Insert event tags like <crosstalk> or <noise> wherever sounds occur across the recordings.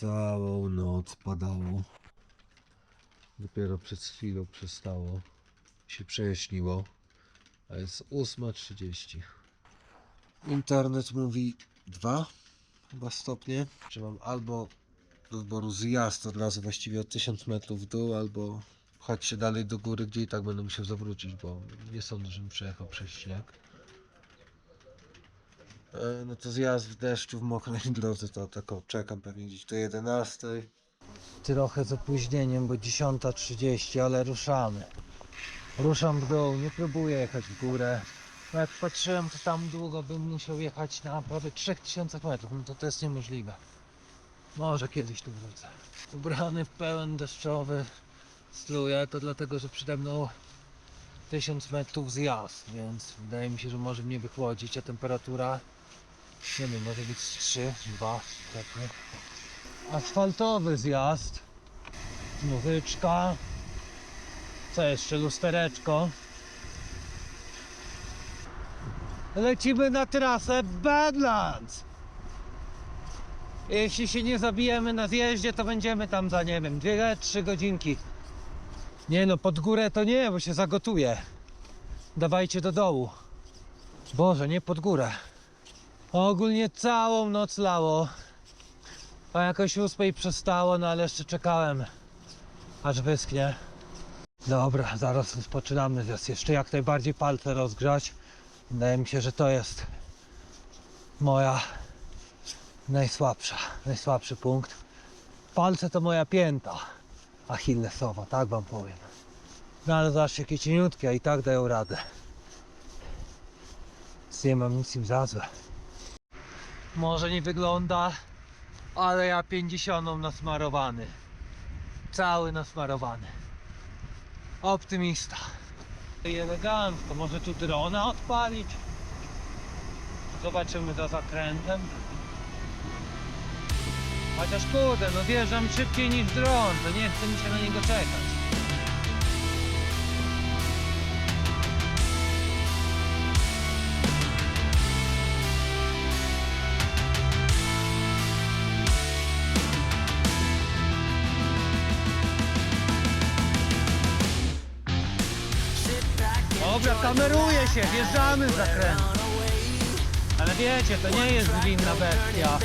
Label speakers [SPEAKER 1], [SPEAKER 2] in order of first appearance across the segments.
[SPEAKER 1] Całą noc padało. Dopiero przed chwilą przestało. Się przejaśniło. A jest 8.30. Internet mówi 2 chyba stopnie. Że mam albo do wyboru zjazd od razu właściwie o 1000 metrów w dół, albo pchać się dalej do góry, gdzie i tak będę musiał zawrócić, bo nie sądzę, żebym przejechał przez śnieg. E, No to zjazd w deszczu, w mokrej <laughs> drodze to tak o, czekam pewnie gdzieś do 11. Trochę z opóźnieniem, bo 10.30, ale ruszamy. Ruszam w dół, nie próbuję jechać w górę. No jak patrzyłem, to tam długo bym musiał jechać na prawie 3000 metrów, no to to jest niemożliwe. Może kiedyś tu wrócę. Ubrany w pełen deszczowy struję, to dlatego, że przede mną 1000 metrów zjazd, więc wydaje mi się, że może mnie wychłodzić, a temperatura nie wiem, może być z 3, 2 stopnie. Asfaltowy zjazd. Nowyczka. Co jeszcze? Lustereczko. Lecimy na trasę Badlands. Jeśli się nie zabijemy na zjeździe, to będziemy tam za, nie wiem, 2-3 godzinki. Nie no, pod górę to nie, bo się zagotuje. Dawajcie do dołu. Boże, nie pod górę. Ogólnie całą noc lało. A jakoś ósmej przestało, no ale jeszcze czekałem aż wyschnie. Dobra, zaraz rozpoczynamy zjazd. Jeszcze jak najbardziej palce rozgrzać. Wydaje mi się, że to jest moja najsłabsza, najsłabszy punkt. Palce to moja pięta achillesowa, tak wam powiem. No ale zobaczcie jakie cieniutkie, a i tak dają radę. Więc Nie mam nic im za złe. Może nie wygląda, ale ja 50 nasmarowany. Cały nasmarowany. Optymista. I elegancko, może tu drona odpalić? Zobaczymy za zakrętem. Chociaż kurde, no wjeżdżam szybciej niż dron, to nie chce mi się na niego czekać. Kameruje się, wjeżdżamy w zakręt. Ale wiecie, to nie jest winna bestia.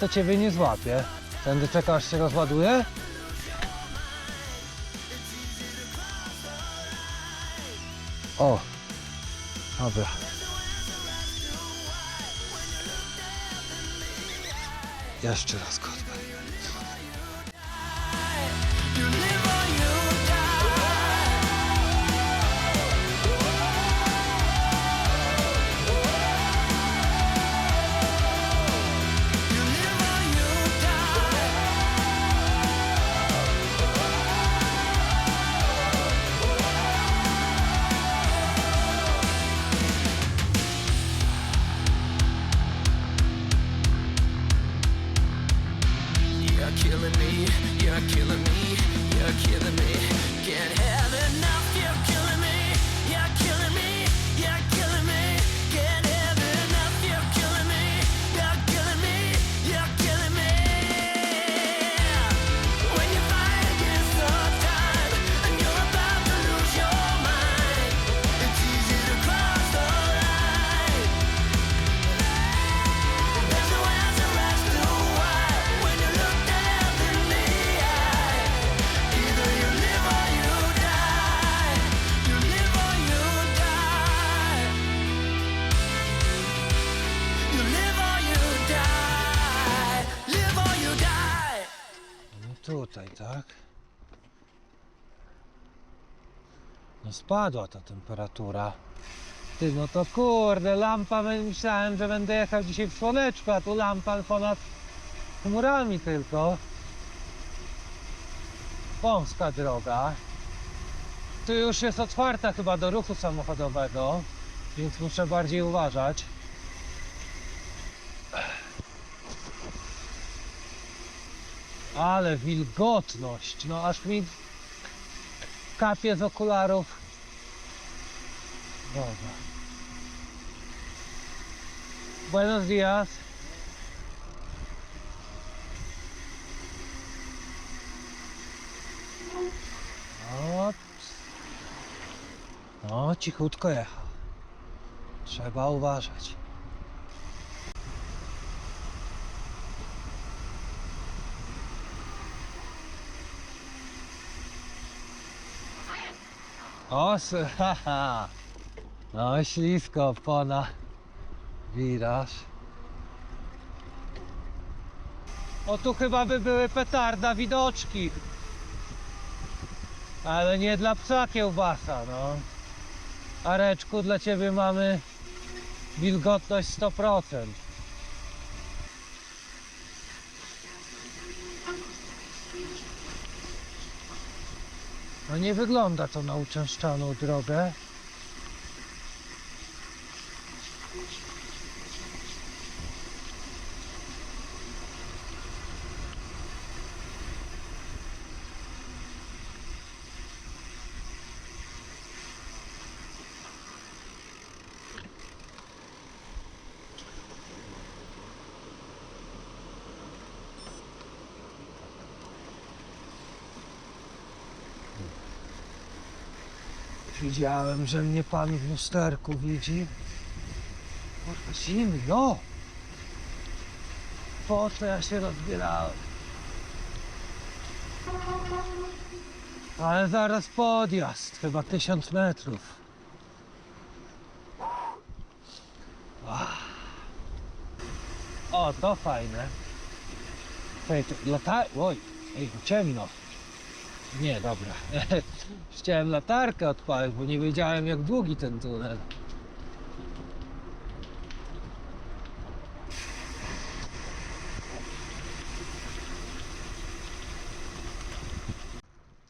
[SPEAKER 2] To
[SPEAKER 1] ciebie nie złapie. Tędy czeka aż się rozładuje? O! Dobra. Jeszcze raz kotbę. Spadła ta temperatura. Ty, no to kurde, lampa, myślałem, że będę jechał dzisiaj w słoneczku, a tu lampa ponad chmurami tylko. Wąska droga. Tu już jest otwarta chyba do ruchu samochodowego, więc muszę bardziej uważać. Ale wilgotność, no aż mi kapie z okularów. Dobra. Buenos días. O, no, cichutko jechał. Trzeba uważać. O, <laughs> haha. No, ślisko, opona. Wiraż. O, tu chyba by były petarda widoczki. Ale nie dla psa kiełbasa, no. Areczku, dla ciebie mamy wilgotność 100%. No nie wygląda to na uczęszczaną drogę. Widziałem, że mnie pan w lusterku widzi. Kurwa, zimno. Po co ja się rozbierałem? Ale zaraz podjazd, chyba tysiąc metrów. O, to fajne. Ej, to lata... Oj, ej, ciemno. Nie, dobra. <laughs> Chciałem latarkę odpalić, bo nie wiedziałem jak długi ten tunel.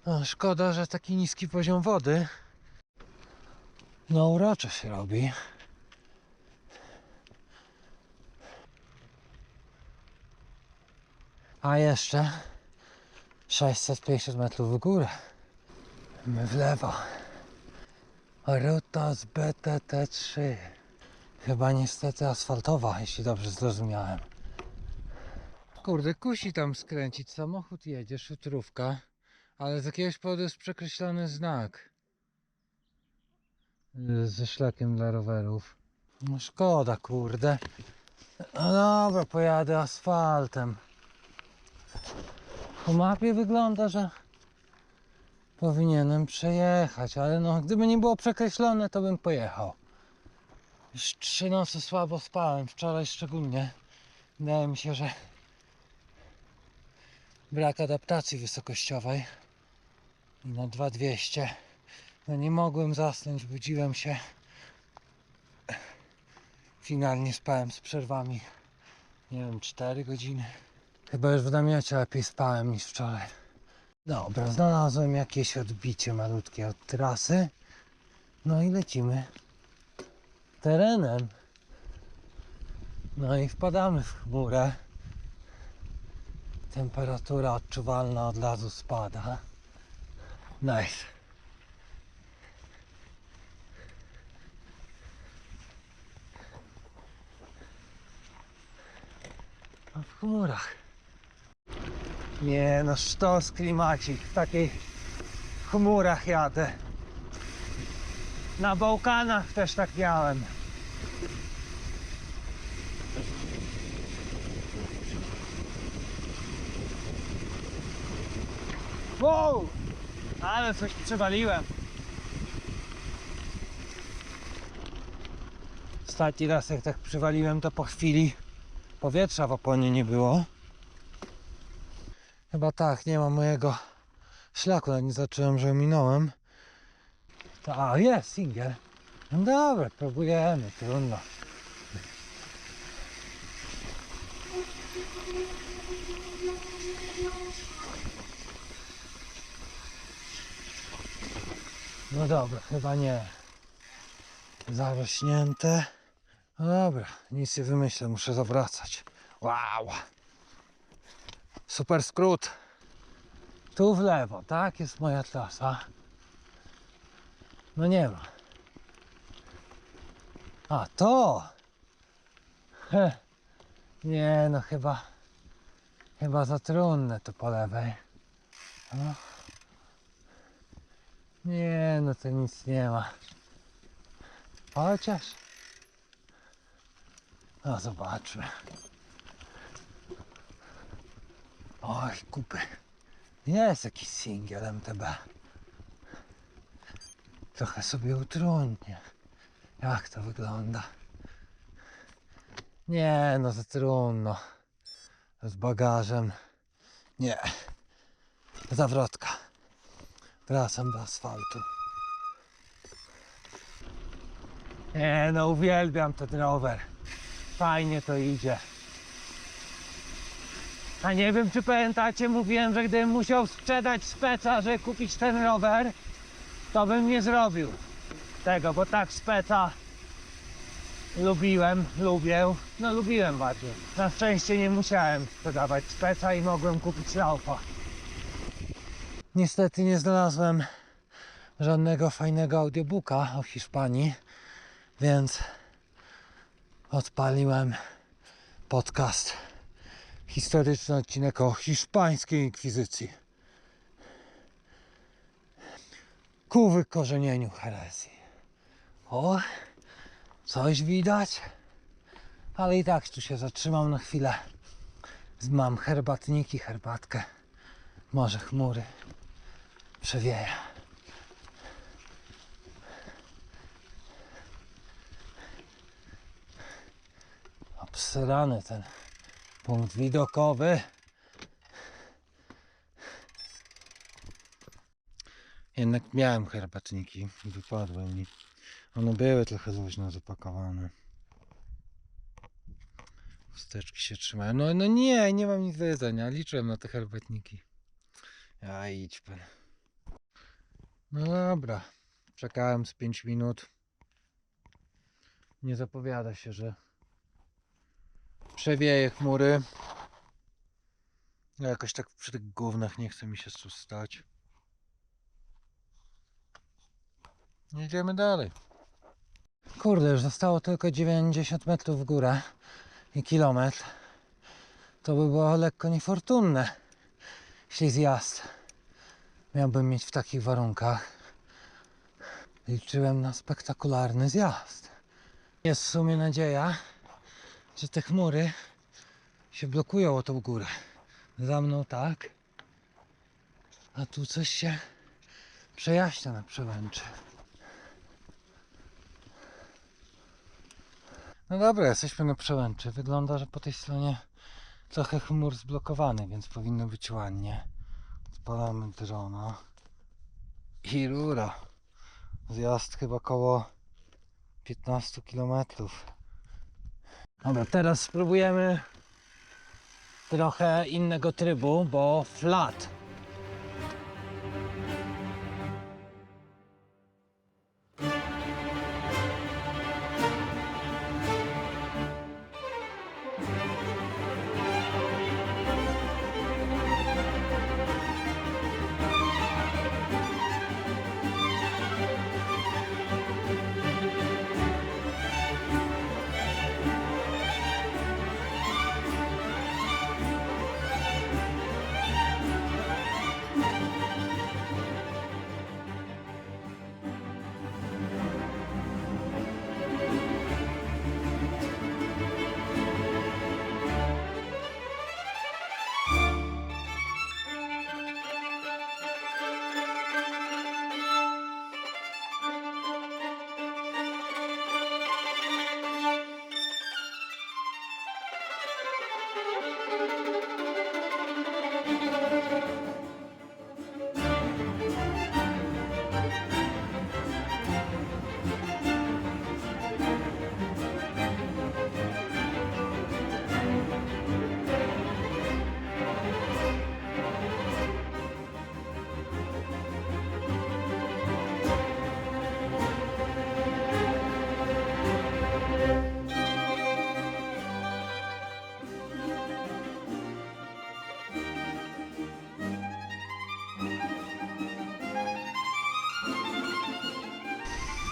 [SPEAKER 1] No, szkoda, że taki niski poziom wody. No uroczo się robi. A jeszcze 650 metrów w górę. My w lewo. Ruta z BTT3. Chyba niestety asfaltowa, jeśli dobrze zrozumiałem. Kurde, kusi tam skręcić. Samochód jedzie, szutrówka, ale z jakiegoś powodu jest przekreślony znak. Ze szlakiem dla rowerów. No szkoda, kurde. No dobra, pojadę asfaltem. Po mapie wygląda, że powinienem przejechać, ale no gdyby nie było przekreślone, to bym pojechał. Już trzy noce słabo spałem, wczoraj szczególnie. Wydaje mi się, że brak adaptacji wysokościowej i na 2200 no nie mogłem zasnąć, budziłem się. Finalnie spałem z przerwami, nie wiem, 4 godziny. Chyba już w namiocie lepiej spałem niż wczoraj. Dobra, znalazłem jakieś odbicie malutkie od trasy. No i lecimy terenem. No i wpadamy w chmurę. Temperatura odczuwalna od razu spada. Nice. A w chmurach. Nie no, sztos klimacik. W takiej chmurach jadę. Na Bałkanach też tak miałem. Wow! Ale coś przewaliłem. Ostatni raz jak tak przywaliłem to po chwili powietrza w oponie nie było. Chyba tak, nie ma mojego szlaku, nie zacząłem, że minąłem. A, jest singiel. No dobra, próbujemy, trudno. No dobra, chyba nie. Zarośnięte. No dobra, nic nie wymyślę, muszę zawracać. Wow. Super skrót. Tu w lewo, tak? Jest moja trasa. No nie ma. A, to! Heh. Nie, no chyba... Chyba za trudne to po lewej. No. Nie, no to nic nie ma. Chociaż... No zobaczmy. Oj, kupy. Jest jakiś singiel MTB. Trochę sobie utrudnię. Jak to wygląda? Nie, no to trudno. Z bagażem. Nie. Zawrotka. Wracam do asfaltu. Nie, no uwielbiam ten rower. Fajnie to idzie. A nie wiem, czy pamiętacie, mówiłem, że gdybym musiał sprzedać speca, żeby kupić ten rower, to bym nie zrobił tego, bo tak speca lubiłem, lubię, no lubiłem bardziej. Na szczęście nie musiałem sprzedawać speca i mogłem kupić laufa. Niestety nie znalazłem żadnego fajnego audiobooka o Hiszpanii, więc odpaliłem podcast historyczny odcinek o hiszpańskiej inkwizycji. Ku wykorzenieniu herezji. O, coś widać, ale i tak tu się zatrzymam na chwilę. Mam herbatniki, herbatkę. Może chmury przewieje. Obsrany ten punkt widokowy. Jednak miałem herbatniki wypadły mi. One były trochę luźno zapakowane. Wsteczki się trzymają. No, no nie, nie mam nic do jedzenia. Liczyłem na te herbatniki. Ja idź pan. No dobra. Czekałem z 5 minut. Nie zapowiada się, że przewieje chmury. Jakoś tak przy tych gównach nie chce mi się tu stać. Jedziemy dalej. Kurde, już zostało tylko 90 metrów w górę i kilometr. To by było lekko niefortunne, jeśli zjazd miałbym mieć w takich warunkach. Liczyłem na spektakularny zjazd. Jest w sumie nadzieja, że te chmury się blokują o tą górę. Za mną tak, a tu coś się przejaśnia na przełęczy. No dobra, jesteśmy na przełęczy. Wygląda, że po tej stronie trochę chmur zblokowany, więc powinno być ładnie. Odpalamy drona. I rura. Zjazd chyba koło 15 km. Dobra, teraz spróbujemy trochę innego trybu, bo flat.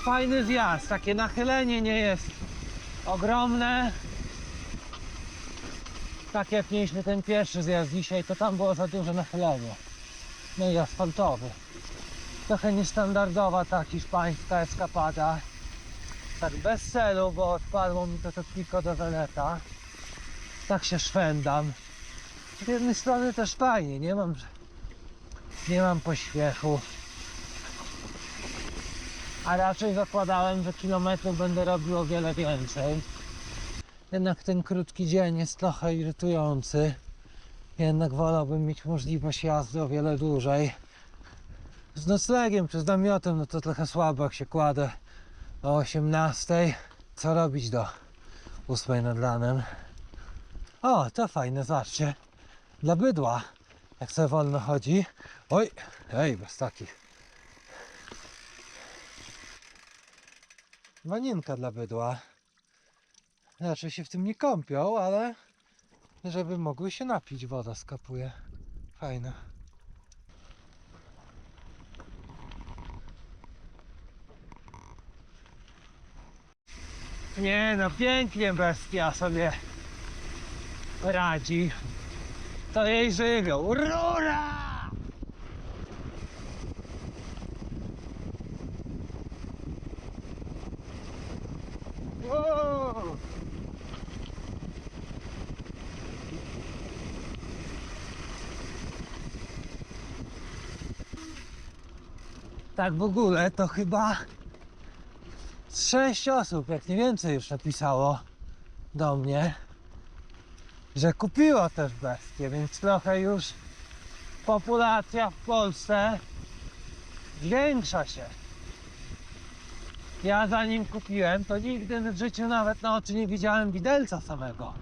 [SPEAKER 1] Fajny zjazd, takie nachylenie nie jest ogromne. Tak jak mieliśmy ten pierwszy zjazd dzisiaj, to tam było za duże nachylenie. No i asfaltowy. Trochę niestandardowa ta hiszpańska eskapada. Tak bez celu, bo odpadło mi to to pico do Veneta. Tak się szwendam. Z jednej strony też fajnie, nie mam, nie mam pośpiechu. A raczej zakładałem, że kilometrów będę robił o wiele więcej. Jednak ten krótki dzień jest trochę irytujący. Jednak wolałbym mieć możliwość jazdy o wiele dłużej. Z noclegiem czy z namiotem, no to trochę słabo jak się kładę o 18. Co robić do 8 nad ranem? O, to fajne, zobaczcie. Dla bydła, jak sobie wolno chodzi. Oj, ej, bez takich. Wanienka dla bydła. Raczej się w tym nie kąpią, ale żeby mogły się napić, woda skapuje. Fajne. Nie no, pięknie bestia sobie radzi. To jej żywioł. Rura! Wow! Tak w ogóle to chyba sześć osób, jak nie więcej już napisało do mnie, że kupiło też bestię, więc trochę już populacja w Polsce zwiększa się. Ja zanim kupiłem, to nigdy w życiu nawet na oczy nie widziałem widelca samego.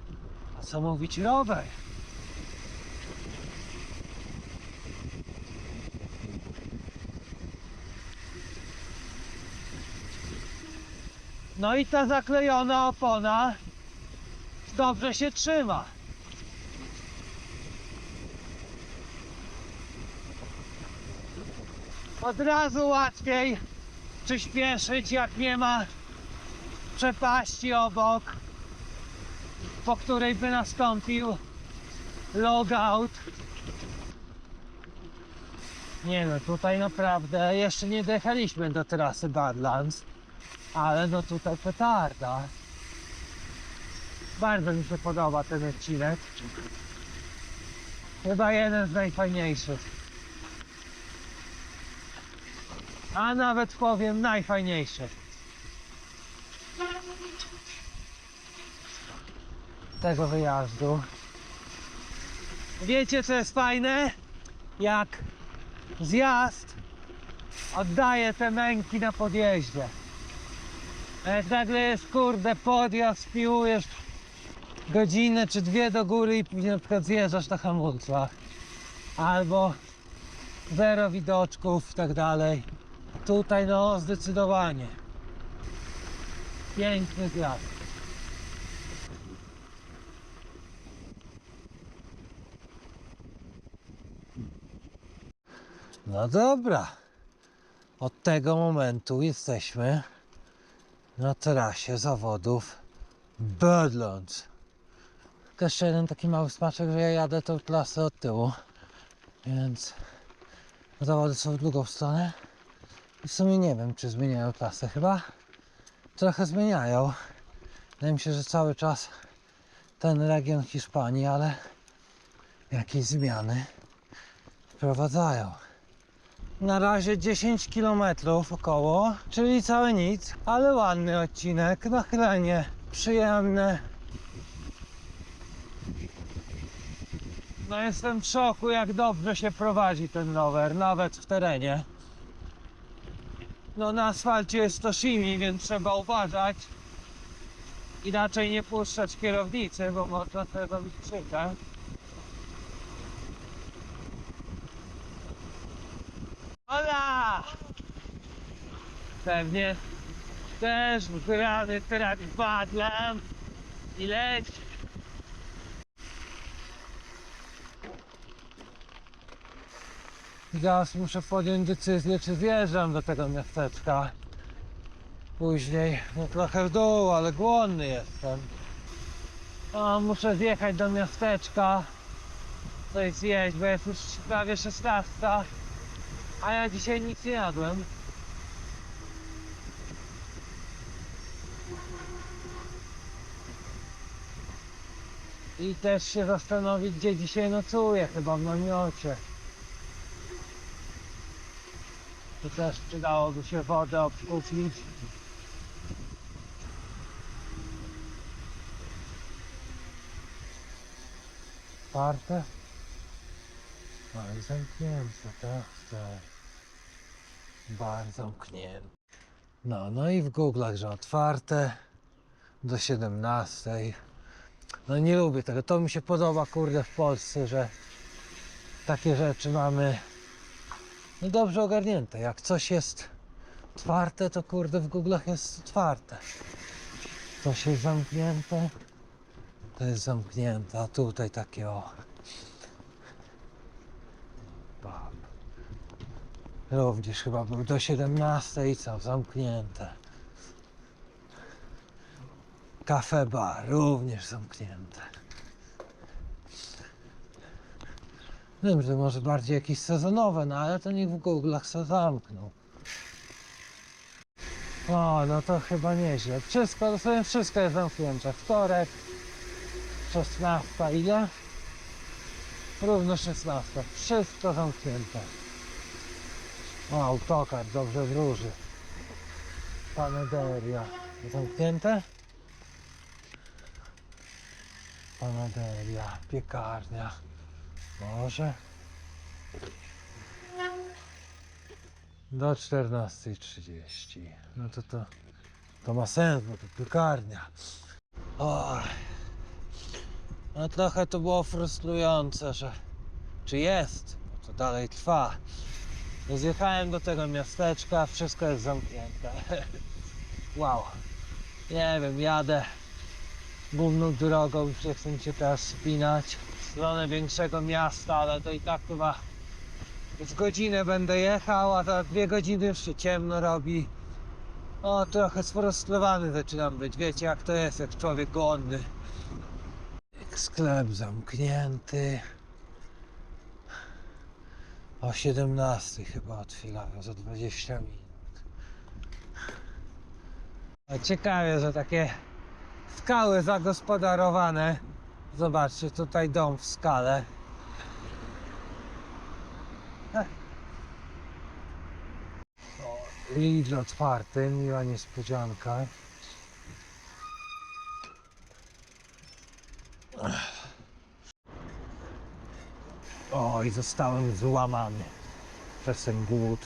[SPEAKER 1] A co mówić rower? No i ta zaklejona opona dobrze się trzyma. Od razu łatwiej przyspieszyć, jak nie ma przepaści obok, po której by nastąpił logout. Nie no, tutaj naprawdę jeszcze nie dojechaliśmy do trasy Badlands, ale no tutaj petarda. Bardzo mi się podoba ten odcinek. Chyba jeden z najfajniejszych. A nawet powiem najfajniejszy. Tego wyjazdu. Wiecie co jest fajne? Jak zjazd oddaje te męki na podjeździe. Nagle jest kurde podjazd, piłujesz godzinę czy dwie do góry i na przykład zjeżdżasz na hamulcach. Albo zero widoczków i tak dalej. Tutaj no zdecydowanie. Piękny zjazd. No dobra. Od tego momentu jesteśmy na trasie zawodów Birdlands. Jeszcze jeden taki mały smaczek, że ja jadę tą trasę od tyłu. Więc zawody są w drugą stronę. I w sumie nie wiem, czy zmieniają trasę. Chyba trochę zmieniają. Wydaje mi się, że cały czas ten region Hiszpanii, ale jakieś zmiany wprowadzają. Na razie 10 km około, czyli całe nic, ale ładny odcinek, nachylenie przyjemne. No jestem w szoku, jak dobrze się prowadzi ten rower, nawet w terenie. No na asfalcie jest to shimi, więc trzeba uważać. Inaczej nie puszczać kierownicy, bo można sobie robić krzywdę. Pewnie też wygrany teraz badlam i leć. Teraz muszę podjąć decyzję, czy zjeżdżam do tego miasteczka. Później, no trochę w dół, ale głodny jestem. O, muszę zjechać do miasteczka. Coś zjeść, bo jest już prawie 16. A ja dzisiaj nic nie jadłem. I też się zastanowić, gdzie dzisiaj nocuję, chyba w namiocie. Tu też przydałoby się wodę obkupić. Ale zamknięte, tak, tak. Bar zamknięty. No, no i w Google'ach, że otwarte do 17. No nie lubię tego. To mi się podoba, kurde, w Polsce, że takie rzeczy mamy no dobrze ogarnięte. Jak coś jest otwarte, to kurde w Google'ach jest otwarte. Coś jest zamknięte, to jest zamknięte. A tutaj takie o. Również chyba był do 17 i co, zamknięte. Kafe bar również zamknięte. Wiem, że może bardziej jakieś sezonowe, no ale to niech w Google'ach se zamkną. O, no to chyba nieźle. Wszystko, dosłownie wszystko jest zamknięte. Wtorek, 16, ile? Równo 16. Wszystko zamknięte. O, autokar dobrze wróży. Panaderia. Zamknięte? Panaderia, piekarnia. Może. Do 14.30. No to to, to ma sens, bo to piekarnia. O. No trochę to było frustrujące, że czy jest, bo to dalej trwa. Zjechałem do tego miasteczka, wszystko jest zamknięte. <laughs> Wow. Nie wiem, jadę główną drogą, nie chcę się teraz spinać w stronę większego miasta, ale to i tak chyba w godzinę będę jechał, a za dwie godziny już się ciemno robi. O, trochę sfrustrowany zaczynam być, wiecie jak to jest, jak człowiek głodny. Sklep zamknięty. O 17 chyba otwierają, za 20 minut. Ciekawe, że takie skały zagospodarowane. Zobaczcie, tutaj dom w skale. Lidl otwarty, miła niespodzianka. Ech. O, i zostałem złamany przez ten głód.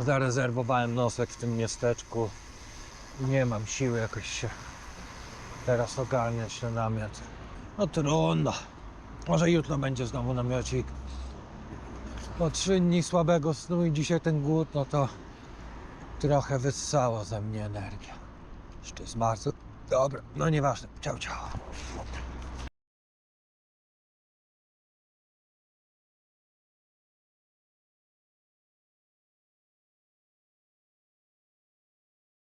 [SPEAKER 1] Zarezerwowałem nosek w tym miasteczku. Nie mam siły jakoś się teraz ogarniać na namiot. No trudno. Może jutro będzie znowu namiocik. Po trzy dni słabego snu i dzisiaj ten głód, no to trochę wyssało ze mnie energia. Jeszcze jest bardzo... Dobra, no nieważne. Ciao, ciao.